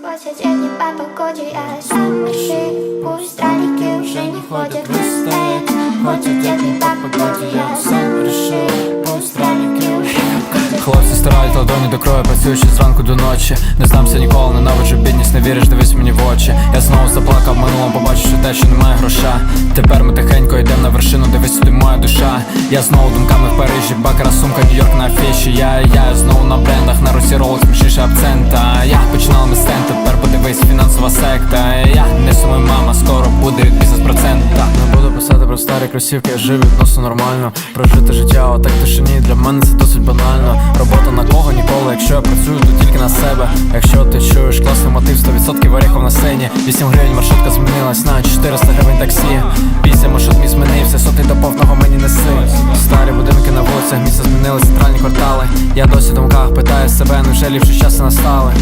Хватит не по погоде, я сам решил Пусть странники уже не ходят не по погоде, я сам Пусть странники уже не ходят Хлопці стирають ладоні до крові, працюючи зранку до ночі. Не здамся ніколи, ненавиджу бідність, не віриш, дивись мені в очі. Я знову заплакав в минулому, побачивши те, що немає гроша. Тепер ми тихенько йдемо на вершину, дивись сюди моя душа. Я знову думками в Парижі, бакара, сумка, Нью-Йорк на афіші. Я, я знову на брендах, на русі ролик, смішніше абсента. Я починала ми фінансова секта. Я не сумуй, мама, скоро буде бізнес процента. Не буду писати про старі кросівки, я жив відносно нормально. Прожити життя, а так тишині для мене це досить банально. Робота на кого ніколи, якщо я працюю, то тільки на себе. Якщо ти чуєш класний мотив, 100% оріхов на сцені. 8 гривень маршрутка змінилась на 400 гривень таксі. Після маршрут мій змінився, соти до повного мені неси. Старі будинки на вулицях, місця змінили центральні квартали. Я досі в думках питаю себе, невже ліпші часи настали.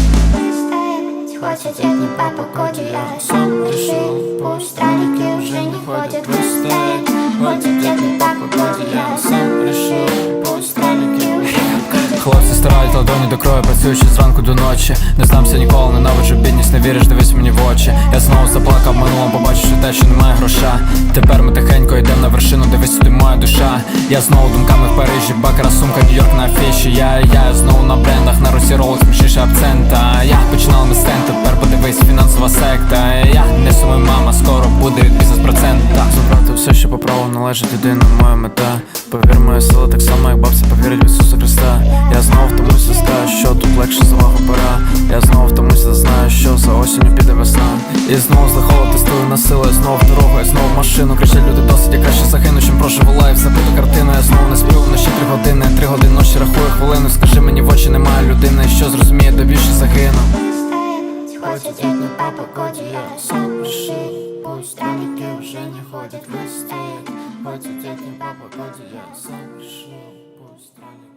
Хватит не по погоде, я сам решил Пусть странники уже не ходят в стаи Хватит не по погоде, я сам решил Пусть странники уже не ходят Хлопці стирають ладоні до крові, працюючи зранку до ночі. Не здамся ніколи, ненавиджу бідність, не віриш, дивись мені в очі. Я знову заплакав в минулому, побачивши те, що немає гроша. Тепер ми тихенько йдемо на вершину, дивись сюди моя душа. Я знову думками в Парижі, бакара, сумка, Нью-Йорк на афіші. Я, я знову на брендах, на русі ролик, смішніше абсента. Я починала ми стен, тепер подивись, фінансова секта. Я не сумуй, мама, скоро буде від бізнес процента. Забрати все, що по праву належить єдина моя мета. Повір, моя сила так само, як бабця повірить в Ісуса Христа. Я знову втомуся, знаю, що тут легше за вагу пора. Я знову втомуся, знаю, що за осінню піде весна. І знову за холод тестую на силу, я знову в дорогу, знову в машину. Кричать люди досить, я краще загину, чим прошу волаю, все буде картина, Я знову не сплю вночі три години, три години ночі рахую хвилину. Скажи мені в очі немає людини, що зрозуміє, де більше загину. Хватит не по погоде, я сам решил Пусть странники уже не ходят в стаи Хватит не по погоде, я сам решил Пусть странники